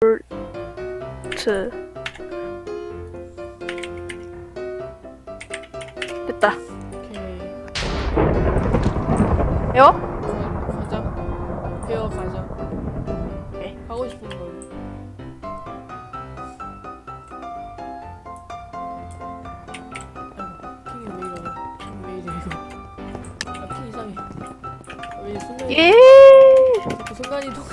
트 됐다. 오케이. 요? 가, 가자. 배워 가자. 오케이. 하고 싶은 걸. 아이고, 핑이 왜 이러냐? 왜 이래 이거? 아, 핑 이상해. 아, 왜 순간 예. 자꾸 순간 이동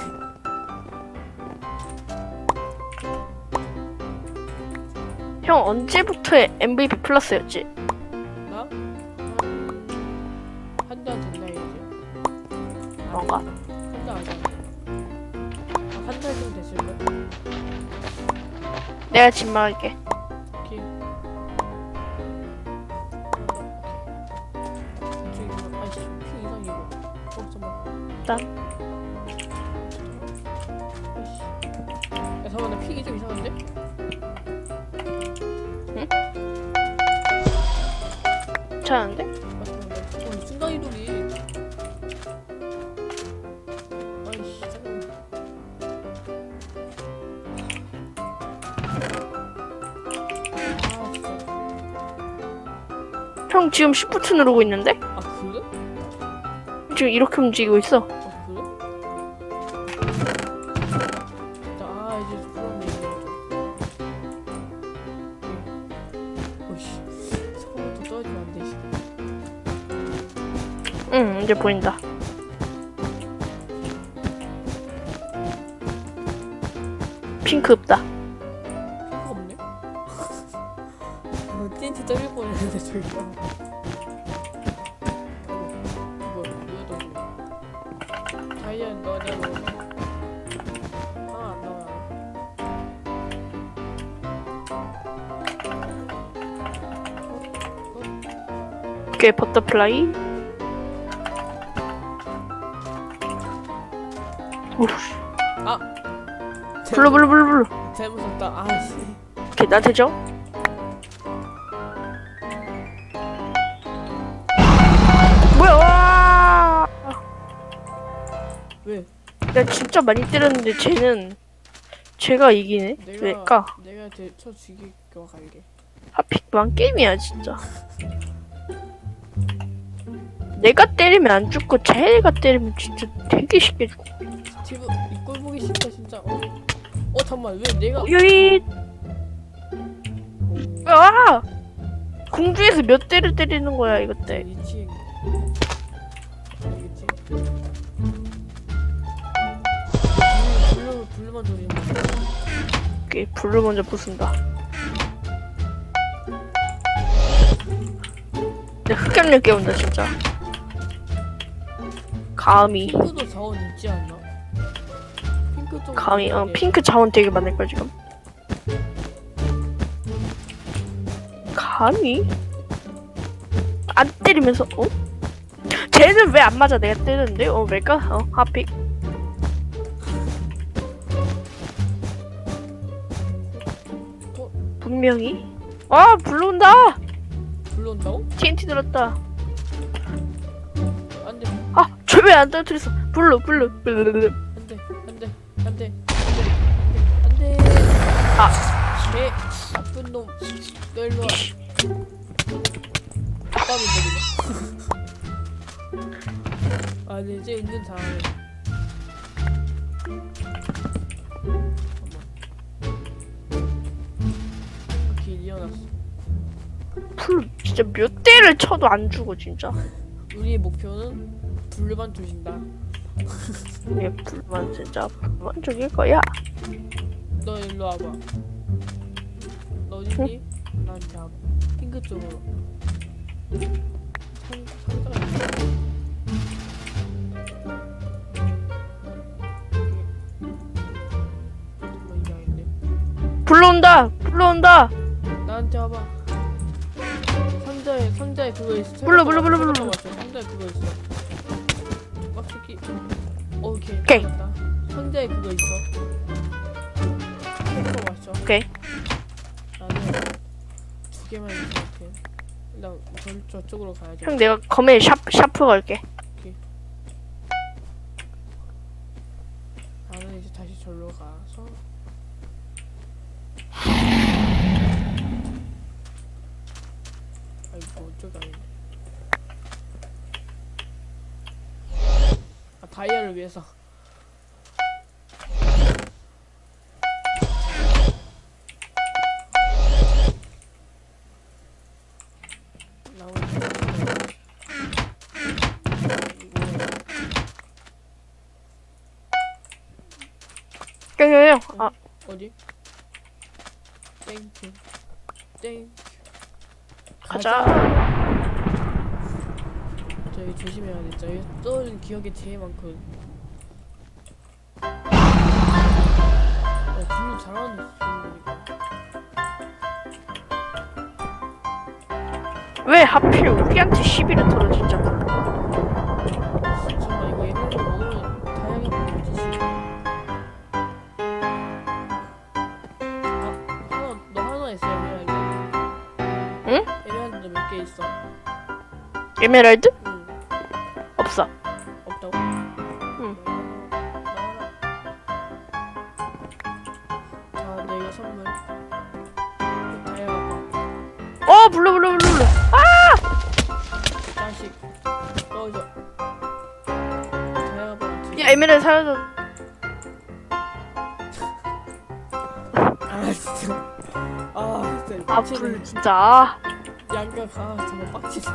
형 언제부터 MVP 플러스였지? 나? 한달 됐나 이제. 뭔가. 한달 아니야. 아, 한달 좀 됐을까? 내가 진말할게. 오케이. 이쪽이 뭐, 아이씨, 핑 이상해, 이거. 어, 잠깐만. 일단. 아이씨. 야, 잠깐만, 나 핑이 좀 이상한데? 괜찮은데? 어, 순간 이동이. 아이씨, 잠깐만. 아, 진짜. 형 지금 시프트 누르고 있는데? 아, 그래? 지금 이렇게 움직이고 있어. 이제 보인다. 핑크 없다. 없네? 어, TNT 떨릴 뻔했는데, 뭐야, 너, 안 나와요. 오케이 버터플라이. 오우 블루 블루 블루 블루. 잘못 썼다. 아씨. 오케이 나 되죠? 뭐야 와! 왜? 내가 진짜 많이 때렸는데 쟤는 쟤가 이기네. 내가 왜까? 내가 대쳐 죽이고 갈게. 하필 그만 게임이야 진짜. 내가 때리면 안 죽고 쟤가 때리면 진짜 되게 쉽게 죽어. 스티브 이꼴 보기 싫다 진짜. 어? 어 잠만 왜 내가 여기 아! 공중에서 몇 대를 때리는 거야 이것 때. 위치 알겠지? 블루 블루만 돌리는 오케이 불을 먼저 부순다. 내 흑염룡 깨운다 진짜. 감히 핑크도 자원 있지 않나? 좀 감히 어. 핑크 자원 되게 많을 걸 지금. 감히 안 때리면서 어? 쟤는 왜 안 맞아 내가 때리는데 어 왜까 어 하픽 어? 분명히 아 불러온다 블루 온다고? TNT 들었다 안돼 아쟤왜안 떨어뜨렸어 블루 안돼 안돼 안돼 아. 개 나쁜 놈 널로 와 아빠는 내리네 아 근데 이제 은근 잘하네 진짜 몇 대를 쳐도 안 죽어 진짜 우리의 목표는 블루만 조진다 얘 블루만 진짜 블루만 죽일 거야. 너 일로 와봐. 너 어딨니? 나한테 와봐. 핑크 쪽으로. 상, 상자가 있어 정말 이게 아닌데 블루 온다! 블루 온다! 나한테 와봐. 상자에 상자에 그거 있어. 불러, 불러, 불러, 불러. 상자에 그거 있어 어, 오케이. 오케이. 나왔다. 상자에 그거 있어. 캐릭터 왔어. 오케이. 나는 두 개만 있는 것 같아. 일단 저, 저쪽으로 가야지. 형 내가 검에 샤, 샤프 걸게. 나는 이제 다시 절로 가서 아이 뭐 어쩌다니. 오는 이거 땡땡땡. 아 어디? 땡큐 땡큐 가자. 저기 조심해야 돼. 저기 떠오르는 기억이 제일 많거든. 어, 분명 잘하는 친구니까. 왜 하필 우리한테 시비를 털어 진짜. 정말 이거 예능으로 먹으면 다양하게 먹을 수 있어. 아, 하나, 너 하나 있어, 에메랄드. 응? 에메랄드 몇 개 있어? 에메랄드? 응. 없어. 없다고? 응. 자, 내 이거 선물. 어 불러 불러 불러 불러. 자식. 꺼져. 다양하다. 야 에메랄드 사라져. 아, 진짜. 아, 진짜. 아. 불 진짜. 아, 양각, 아, 정말 빡치네.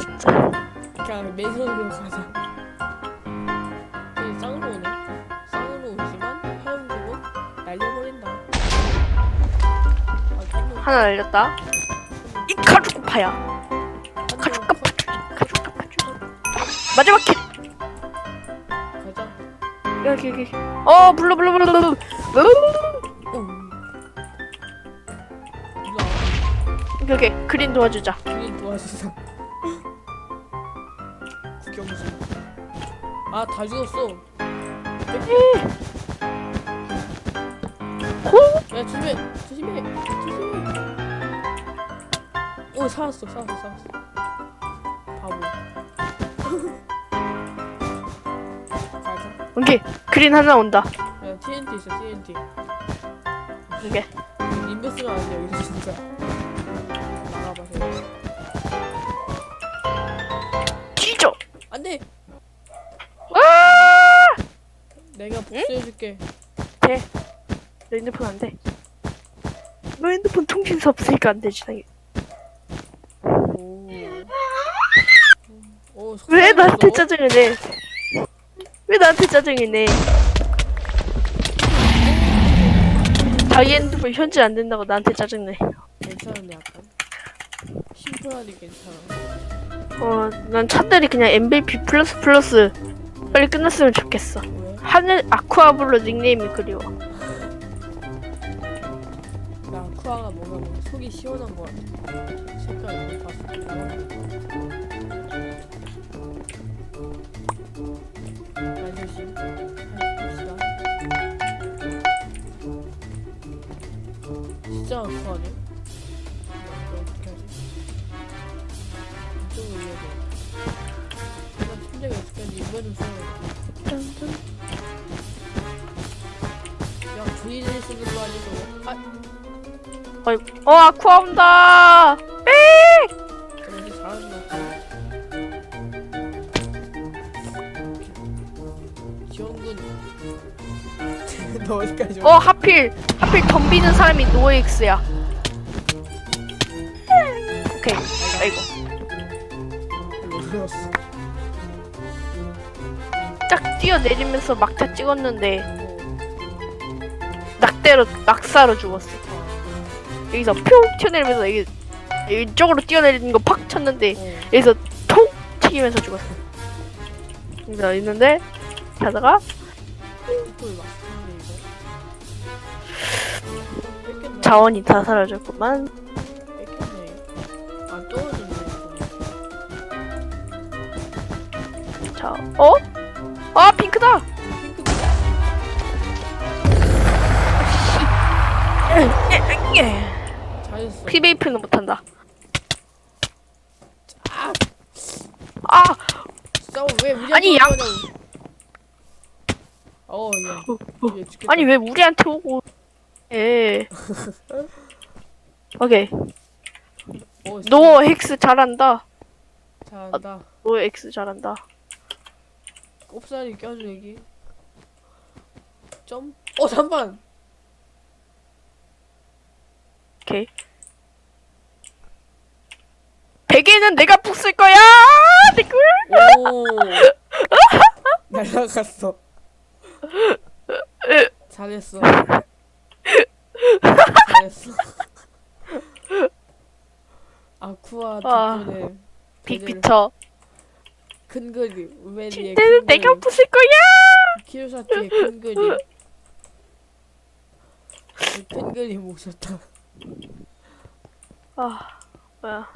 진짜. 그냥 맨손으로 가자. 이 쌍으로 오네. 쌍으로 오지만 화염금은 날려버린다. 아, 깜놀. 하나 날렸다. 이 가죽파야. 가죽가 파주. 가죽가 파주. 마지막 킬. 가자. 여기 여기. 어 불러 불러 불러 불러. 일로 와. 여기 그린 도와주자. 주인 도와주자. 구경수. 아, 다 죽었어. 호. 야, 조심해. 조심해. 조심해. 오, 살았어. 살았어. 살았어. 바보. 가자. 여기 그린 하나 온다. 야, TNT 있어, TNT. 이게. 인베 쓰면 안 돼, 여기서 진짜. 내가 복수해줄게. 돼. 너 핸드폰 안 돼. 너 핸드폰 통신사 없으니까 안 되지 당연히. 오. 오, 왜. 나한테 짜증을 내? 왜 나한테 짜증을 내? 자기 핸드폰 현질 안 된다고 나한테 짜증 내. 괜찮은데, 약간. 심플하니 괜찮아. 어, 난 차라리 그냥 MVP 플러스 플러스 빨리 끝났으면 좋겠어. 왜? 하늘 아쿠아블루 닉네임이 그리워. 나 쿠아가 뭔가 뭐 속이 시원한 거 같아. 색깔 봤을 때. 말조심. 합시다. 진짜 쿠아네. 어이, 어 아쿠아 온다. 빽! 그래도 잘한다. 지원군. 너 어디까지? 어 하필 하필 덤비는 사람이 노엑스야. 오케이. 아이고. 딱 뛰어내리면서 막타 찍었는데 낙대로 낙사로 죽었어. 여기서 뿅 튀어내리면서 여기 이쪽으로 뛰어내리는 거 팍 쳤는데 어. 여기서 톡 튀기면서 죽었어. 여기서 있는데 자다가. 자원이 다 사라졌구만. 안. 이거. 자, 어? 아 핑크다. 핑크. 예, 예. 잘했어. PVP는 못한다. 아, 아, 싸워 왜 아니, 양-. 어, 야. 얘 죽겠다. 아니 왜 우리한테 오고? 예. 오케이. 어, 노 헥스 잘한다. 잘한다. 노 엑스 잘한다. 꼽사리 껴줘 여기 점? 어 잠깐 오케이. 베개는 내가 부술 거야. 댓글. 오 날라갔어 잘했어 잘했어 아쿠아 아, 뒷부분에 빅 베개를- 비쳐. 큰 그림 우메리의 침대는 큰 내가 그림 부술 거야. 키르사티의 큰 그림 큰 그림 오셨다 아, 뭐야.